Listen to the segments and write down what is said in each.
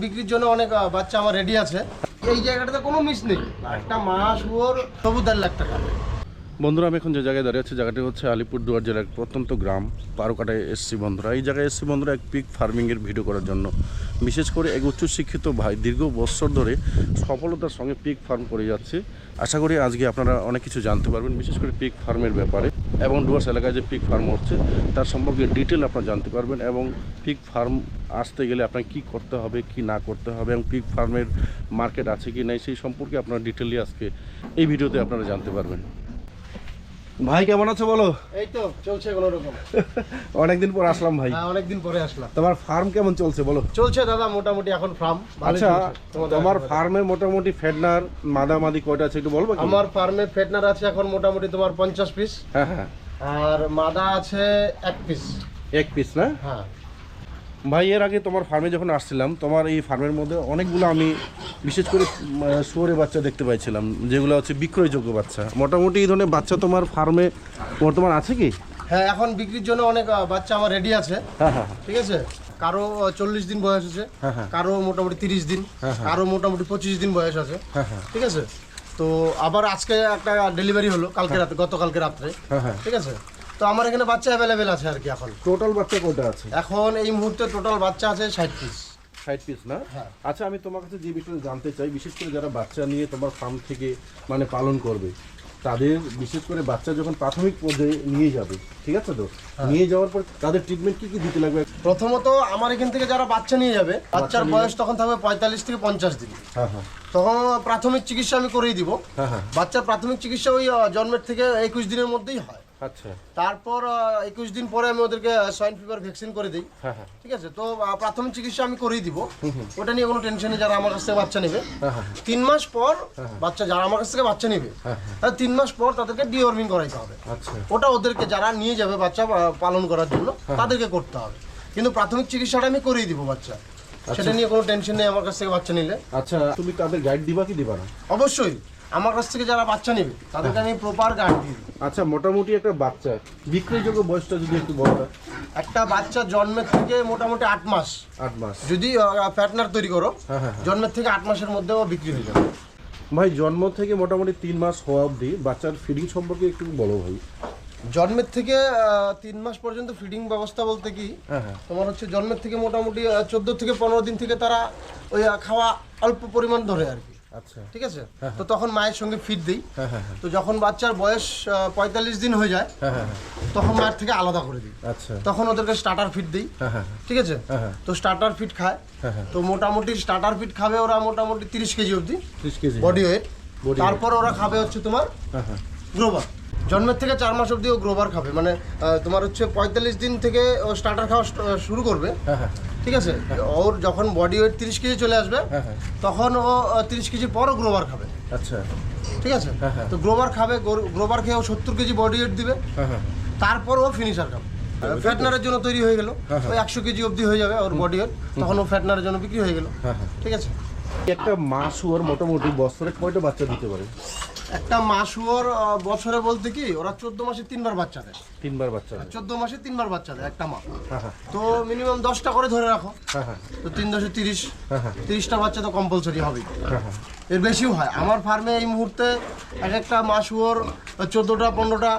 বিক্রির জন্য অনেক বাচ্চা আমার রেডি আছে। এই জায়গাটাতে কোনো মিস নেই। একটা মাস ওর তবু দেড় লাখ টাকা। বন্ধুরা, আমি এখন যে জায়গায় দাঁড়িয়ে আছি, জায়গাটি হচ্ছে আলিপুরদুয়ার জেলার প্রত্যন্ত গ্রাম, পারুকাটায় এসসি বন্ধুরা। এই জায়গায় এসসি বন্ধুরা, এক পিক ফার্মিংয়ের ভিডিও করার জন্য। বিশেষ করে এক উচ্চশিক্ষিত ভাই দীর্ঘ বছর ধরে সফলতার সঙ্গে পিক ফার্ম করে যাচ্ছে। আশা করি আজকে আপনারা অনেক কিছু জানতে পারবেন, বিশেষ করে পিক ফার্মের ব্যাপারে। এবং ডুয়ার্স এলাকায় যে পিক ফার্ম হচ্ছে, তার সম্পর্কে ডিটেল আপনারা জানতে পারবেন এবং পিক ফার্ম আসতে গেলে আপনার কি করতে হবে, কি না করতে হবে এবং পিক ফার্মের মার্কেট আছে কি নাই, সেই সম্পর্কে আপনারা ডিটেলি আজকে এই ভিডিওতে আপনারা জানতে পারবেন। ভাই কেমন আছো বলো? এই তো চলছে কোনো রকম অনেকদিন পর আসলাম ভাই। হ্যাঁ অনেকদিন পরে আসলাম। তোমার ফার্ম কেমন চলছে বলো? চলছে দাদা মোটামুটি এখন ফার্ম আচ্ছা তোমার ফার্মে মোটামুটি ফেডনার মাদামাদি কয়টা আছে একটু বলব? আমার ফার্মে ফেডনার আছে এখন মোটামুটি তোমার পঞ্চাশ পিস হ্যাঁ হ্যাঁ। আর মাদা আছে এক পিস এক পিস না? হ্যাঁ। ভাই এর আগে তোমার ফার্মে যখন আসছিলাম তোমার এই ফার্মের মধ্যে অনেকগুলো আমি বিশেষ করে শুয়োরের বাচ্চা দেখতে পাইছিলাম যেগুলো হচ্ছে বিক্রয়যোগ্য বাচ্চা। মোটামুটি এই ধরনের বাচ্চা তোমার ফার্মে বর্তমান আছে কি? হ্যাঁ এখন বিক্রির জন্য অনেক বাচ্চা আমার রেডি আছে। হ্যাঁ হ্যাঁ ঠিক আছে? কারও চল্লিশ দিন বয়স আছে হ্যাঁ, হ্যাঁ। কারও মোটামুটি তিরিশ দিন হ্যাঁ, হ্যাঁ। কারও মোটামুটি পঁচিশ দিন বয়স আছে। হ্যাঁ হ্যাঁ। ঠিক আছে? তো আবার আজকে একটা ডেলিভারি হলো কালকে রাতে গতকালকে রাত্রে। হ্যাঁ হ্যাঁ। ঠিক আছে? তো আমার এখানে বাচ্চা অ্যাভেলেবেল আছে আর কি এখন। টোটাল বাচ্চা কয়টা আছে? এখন এই মুহূর্তে টোটাল বাচ্চা আছে ষাট পিস ষাট পিস না? হ্যাঁ। আচ্ছা আমি তোমার কাছে যে বিষয়ে জানতে চাই বিশেষ করে যারা বাচ্চা নিয়ে তোমার ফার্ম থেকে মানে পালন করবে তাদের বিশেষ করে বাচ্চা যখন প্রাথমিক পর্যায়ে নিয়ে যাবে ঠিক আছে তো? হ্যাঁ। নিয়ে যাওয়ার পর তাদের ট্রিটমেন্ট কি কি দিতে লাগবে? প্রথমত আমার এখান থেকে যারা বাচ্চা নিয়ে যাবে বাচ্চার বয়স তখন থাকবে পঁয়তাল্লিশ থেকে পঞ্চাশ দিন। হ্যাঁ হ্যাঁ। তখন প্রাথমিক চিকিৎসা আমি করেই দিব। হ্যাঁ হ্যাঁ। বাচ্চার প্রাথমিক চিকিৎসা ওই জন্মের থেকে একুশ দিনের মধ্যেই হয়। আচ্ছা। তারপর একুশ দিন পরে আমি ওদেরকে সোয়াইন ফিভার ভ্যাকসিন করে দিই। হ্যাঁ হ্যাঁ। ঠিক আছে? তো প্রাথমিক চিকিৎসা আমি করেই দিব। ওটা নিয়ে কোনো টেনশন নেই যারা আমার কাছ থেকে বাচ্চা নেবে। হ্যাঁ তিন মাস পর বাচ্চা যারা আমার কাছ থেকে বাচ্চা নেবে হ্যাঁ, তাহলে তিন মাস পর তাদেরকে ডিওর্মিং করাইতে হবে। আচ্ছা। ওটা ওদেরকে যারা নিয়ে যাবে বাচ্চা পালন করার জন্য তাদেরকে করতে হবে। কিন্তু প্রাথমিক চিকিৎসাটা আমি করেই দিব বাচ্চা। সেটা নিয়ে কোনো টেনশন নেই আমার কাছ থেকে বাচ্চা নিলে। আচ্ছা তুমি তাদের গাইড দিবা কি দিবা না? অবশ্যই। আমার কাছ থেকে যারা বাচ্চা নেবে তাদেরকে আমি প্রপার দিয়ে দিই আচ্ছা মোটামুটি একটা বাচ্চা বিক্রয়যোগ্য বয়সটা যদি একটু না। একটা বাচ্চা জন্মের থেকে মোটামুটি আট মাস। আট মাস। যদি প্যাটনার তৈরি করো হ্যাঁ, হ্যাঁ, জন্মের থেকে আট মাসের মধ্যে মধ্যেও বিক্রি হয়ে যাবে। ভাই জন্ম থেকে মোটামুটি তিন মাস হওয়া অবধি বাচ্চার ফিডিং সম্পর্কে একটু বলো ভাই। জন্মের থেকে তিন মাস পর্যন্ত ফিডিং ব্যবস্থা বলতে কি হ্যাঁ হ্যাঁ। তোমার হচ্ছে জন্মের থেকে মোটামুটি চোদ্দ থেকে পনেরো দিন থেকে তারা ওই খাওয়া অল্প পরিমাণ ধরে আর কি। আচ্ছা। ঠিক আছে? তো তখন মায়ের সঙ্গে ফিট দিই। হ্যাঁ হ্যাঁ হ্যাঁ। তো যখন বাচ্চার বয়স পঁয়তাল্লিশ দিন হয়ে যায় হ্যাঁ হ্যাঁ হ্যাঁ। তখন মায়ের থেকে আলাদা করে দিই। আচ্ছা। তখন ওদেরকে স্টার্টার ফিট দিই। হ্যাঁ হ্যাঁ ঠিক আছে? হ্যাঁ, হ্যাঁ। তো স্টার্টার ফিট খায়। হ্যাঁ হ্যাঁ। তো মোটামুটি স্টার্টার ফিট খাবে ওরা মোটামুটি তিরিশ কেজি অবধি। ত্রিশ কেজি বডি ওয়েট তারপর ওরা খাবে হচ্ছে তোমার হ্যাঁ হ্যাঁ। গ্রোবার জন্মের থেকে চার মাস অবধি ও গ্রোবার খাবে। মানে তোমার হচ্ছে পঁয়তাল্লিশ দিন থেকে ও স্টার্টার খাওয়া শুরু করবে। হ্যাঁ হ্যাঁ। ঠিক আছে? ওর যখন বডি ওয়েট তিরিশ কেজি চলে আসবে হ্যাঁ, হ্যাঁ। তখন ও তিরিশ কেজির পরও গ্রোবার খাবে। আচ্ছা। ঠিক আছে? হ্যাঁ, হ্যাঁ। তো গ্রোবার খাবে গ্রোবার খেয়ে ও সত্তর কেজি বডি ওয়েট দিবে। হ্যাঁ হ্যাঁ। তারপর ও ফিনিশার খাবে। ফ্যাটনারের জন্য তৈরি হয়ে গেল। হ্যাঁ, হ্যাঁ। ওই একশো কেজি অবধি হয়ে যাবে ওর বডি ওয়েট তখন ও ফ্যাটনারের জন্য বিক্রি হয়ে গেল। হ্যাঁ হ্যাঁ। ঠিক আছে? একটা মা শুয়োর মোটামুটি বছরে কয়টা বাচ্চা দিতে পারে? একটা মাস ওর বছরে বলতে কি ওরা চোদ্দ মাসে তিনবার বাচ্চা দেয়। তিনবার বাচ্চা দেয়। চোদ্দ মাসে তিনবার বাচ্চা দেয় একটা মা। হ্যাঁ হ্যাঁ। তো মিনিমাম দশটা করে ধরে রাখো। হ্যাঁ তো তিন দশে তিরিশ। তিরিশটা বাচ্চা তো কম্পালসারি হবেই। এর বেশিও হয়। আমার ফার্মে এই মুহূর্তে এক একটা মাস ওর চোদ্দোটা পনেরোটা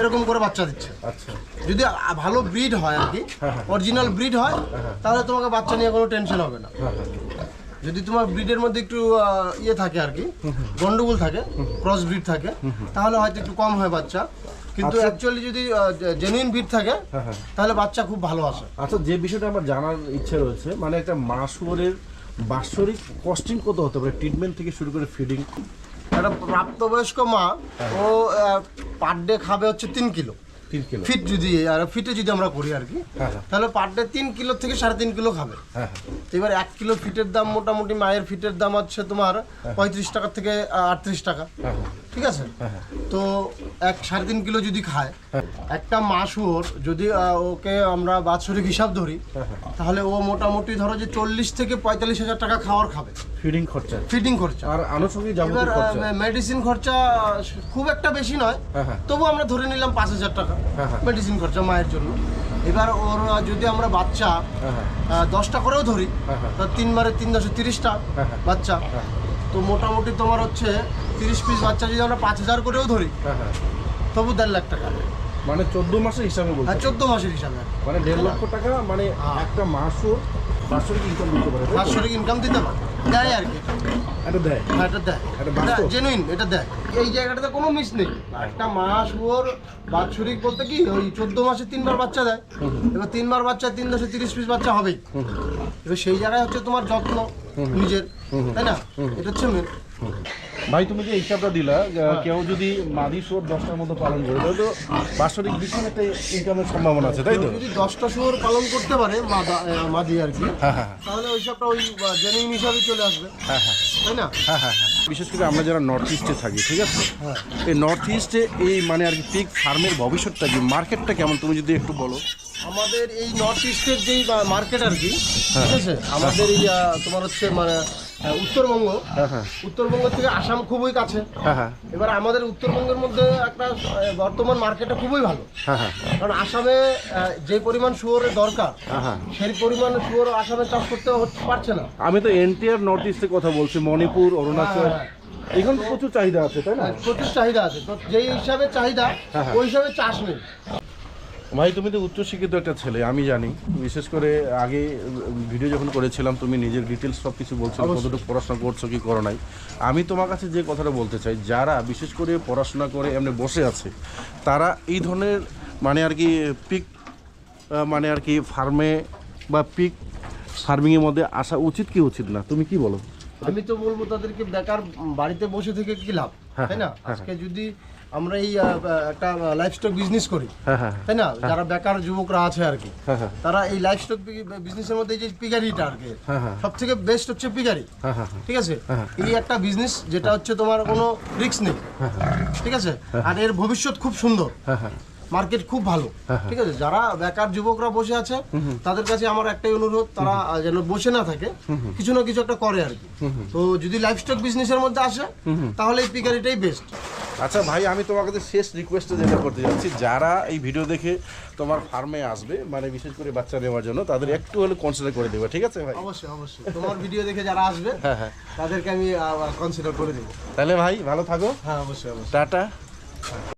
এরকম করে বাচ্চা দিচ্ছে। আচ্ছা। যদি ভালো ব্রিড হয় আর কি। অরিজিনাল ব্রিড হয় তাহলে তোমাকে বাচ্চা নিয়ে কোনো টেনশন হবে না। যদি তোমার ব্রিডের মধ্যে একটু ইয়ে থাকে আর কি গন্ডগোল থাকে ক্রস ব্রিড থাকে তাহলে হয়তো একটু কম হয় বাচ্চা। কিন্তু আচ্ছা। অ্যাকচুয়ালি যদি জেনুইন ব্রিড থাকে হ্যাঁ, হ্যাঁ। তাহলে বাচ্চা খুব ভালো আসে। আচ্ছা যে বিষয়টা আমার জানার ইচ্ছে রয়েছে মানে একটা মা শুয়োরের বাৎসরিক কস্টিং কত হতে পারে? ট্রিটমেন্ট থেকে শুরু করে ফিডিং একটা প্রাপ্তবয়স্ক মা ও পার ডে খাবে হচ্ছে তিন কিলো। ফিট যদি আর ফিটে যদি আমরা করি আর কি হ্যাঁ, হ্যাঁ। তাহলে পার ডে তিন কিলো থেকে সাড়ে তিন কিলো খাবে। হ্যাঁ এবার এক কিলো ফিটের দাম মোটামুটি মায়ের ফিটের দাম হচ্ছে তোমার পঁয়ত্রিশ টাকা থেকে আটত্রিশ টাকা। ঠিক আছে। তো এক সাড়ে তিন কিলো যদি খায় একটা মাস ওর যদি ওকে আমরা বাৎসরিক হিসাব ধরি তাহলে ও মোটামুটি ধরো যে চল্লিশ থেকে পঁয়তাল্লিশ হাজার টাকা খাওয়ার খাবে ফিডিং খরচা ফিডিং খরচা আর আনুষঙ্গিক এবার যাবতীয় খরচা মেডিসিন খরচা খুব একটা বেশি নয় হ্যাঁ, হ্যাঁ। তবু আমরা ধরে নিলাম পাঁচ হাজার টাকা হ্যাঁ, হ্যাঁ। মেডিসিন খরচা মায়ের জন্য এবার ওর যদি আমরা বাচ্চা দশটা করেও ধরি হ্যাঁ, হ্যাঁ। তা তিনবারে তিন দশে তিরিশটা। বাচ্চা। তো মোটামুটি তোমার হচ্ছে তিরিশ পিস বাচ্চা যদি আমরা পাঁচ হাজার করেও ধরি হ্যাঁ হ্যাঁ। তবু দেড় লাখ টাকা। মানে চোদ্দ মাসের হিসাবে বলছি? আর চোদ্দ মাসের হিসাবে। মানে দেড় লক্ষ টাকা মানে হ্যাঁ। একটা মাসও বাৎসরিক ইনকাম দিতে পারে বাৎসরিক ইনকাম দিতে পারে। দেয় আর কি। এটা দেয়? হ্যাঁ, এটা দেয়। এটা জেনুইন এটা দেয়। এই জায়গাটাতে কোনো মিস নেই। একটা মাস ওর বাৎসরিক বলতে কি ওই চোদ্দ মাসে তিনবার বাচ্চা দেয়। এবার তিনবার বাচ্চা তিন দশে তিরিশ পিস বাচ্চা হবেই। এবার সেই জায়গায় হচ্ছে তোমার যত্ন নিজের তাই না? এটা হচ্ছে মেন ভাই তুমি যে হিসাবটা দিলা কেউ যদি মাদি সোর দশটার মতো পালন করে তাহলে তো বাৎসরিক ভীষণ একটা ইনকামের সম্ভাবনা আছে তাই তো? যদি দশটা শুয়োর পালন করতে পারে মাদা- আর কি হ্যাঁ হ্যাঁ তাহলে ওই সবটা ওই জেনুইন হিসাবে চলে আসবে। হ্যাঁ হ্যাঁ তাই না? হ্যাঁ হ্যাঁ হ্যাঁ। বিশেষ করে আমরা যারা নর্থ ইস্টে থাকি ঠিক আছে? হ্যাঁ। এই নর্থ ইস্টে এই মানে আর কি পিক ফার্মের ভবিষ্যৎটা কি মার্কেটটা কেমন তুমি যদি একটু বলো। আমাদের এই নর্থ ইস্টের যেই মার্কেট আর কি হ্যাঁ। ঠিক আছে? আমাদের এই তোমার হচ্ছে মানে উত্তরবঙ্গ। হ্যাঁ হ্যাঁ উত্তরবঙ্গ থেকে আসাম খুবই কাছে। হ্যাঁ হ্যাঁ এবার আমাদের উত্তরবঙ্গের মধ্যে একটা বর্তমান মার্কেটটা খুবই ভালো। হ্যাঁ হ্যাঁ কারণ আসামে যে পরিমাণ শুয়োরের দরকার হ্যাঁ হ্যাঁ সেই পরিমাণ শুয়োর আসামে চাষ করতে হচ্ছে- পারছে না। আমি তো এনটিআর নর্থ ইস্টের কথা বলছি মণিপুর অরুণাচল। হ্যাঁ, এখানে প্রচুর চাহিদা আছে তাই না? প্রচুর চাহিদা আছে। তো যেই হিসাবে চাহিদা হ্যাঁ, হ্যাঁ। ওই হিসাবে চাষ নেই। ভাই তুমি তো উচ্চশিক্ষিত একটা ছেলে আমি জানি। বিশেষ করে আগে ভিডিও যখন করেছিলাম তুমি নিজের ডিটেলস সব কিছু বলছো কতটুকু পড়াশোনা করছ কি করো নাই। আমি তোমার কাছে যে কথাটা বলতে চাই যারা বিশেষ করে পড়াশোনা করে এমনি বসে আছে তারা এই ধরনের মানে আর কি পিক মানে আর কি ফার্মে বা পিক ফার্মিংয়ের মধ্যে আসা উচিত কি উচিত না? তুমি কি বলো? আমি তো বলব তাদেরকে বেকার বাড়িতে বসে থেকে কি লাভ? হ্যাঁ, তাই না? হ্যাঁ, আজকে যদি আমরা এই একটা লাইফস্টক বিজনেস করি। হ্যাঁ হ্যাঁ তাই না? যারা বেকার যুবকরা আছে আর কি। হ্যাঁ হ্যাঁ। তারা এই লাইফস্টক বিজনেসের মধ্যে এই যে পিগারিটা আর কি হ্যাঁ, হ্যাঁ। সব থেকে বেস্ট হচ্ছে পিগারি হ্যাঁ হ্যাঁ ঠিক আছে? হ্যাঁ। এই একটা বিজনেস যেটা হচ্ছে তোমার কোনো রিস্ক নেই। ঠিক আছে? আর এর ভবিষ্যৎ খুব সুন্দর। হ্যাঁ হ্যাঁ। মার্কেট খুব ভালো। ঠিক আছে? যারা বেকার যুবকরা বসে আছে তাদের কাছে আমার একটাই অনুরোধ তারা যেন বসে না থাকে কিছু না কিছু একটা করে আর কি। তো যদি লাইফস্টক বিজনেসের মধ্যে আসে তাহলে এই পিকারিটাই বেস্ট আচ্ছা ভাই আমি তোমার কাছে শেষ রিকোয়েস্টে যেটা করতে যাচ্ছি যারা এই ভিডিও দেখে তোমার ফার্মে আসবে মানে বিশেষ করে বাচ্চা নেওয়ার জন্য তাদের একটু হলে কনসিডার করে দেবে ঠিক আছে ভাই? অবশ্যই অবশ্যই। তোমার ভিডিও দেখে যারা আসবে হ্যাঁ হ্যাঁ। তাদেরকে আমি কনসিডার করে দেবো। তাহলে ভাই ভালো থাকো। হ্যাঁ অবশ্যই অবশ্যই। টাটা।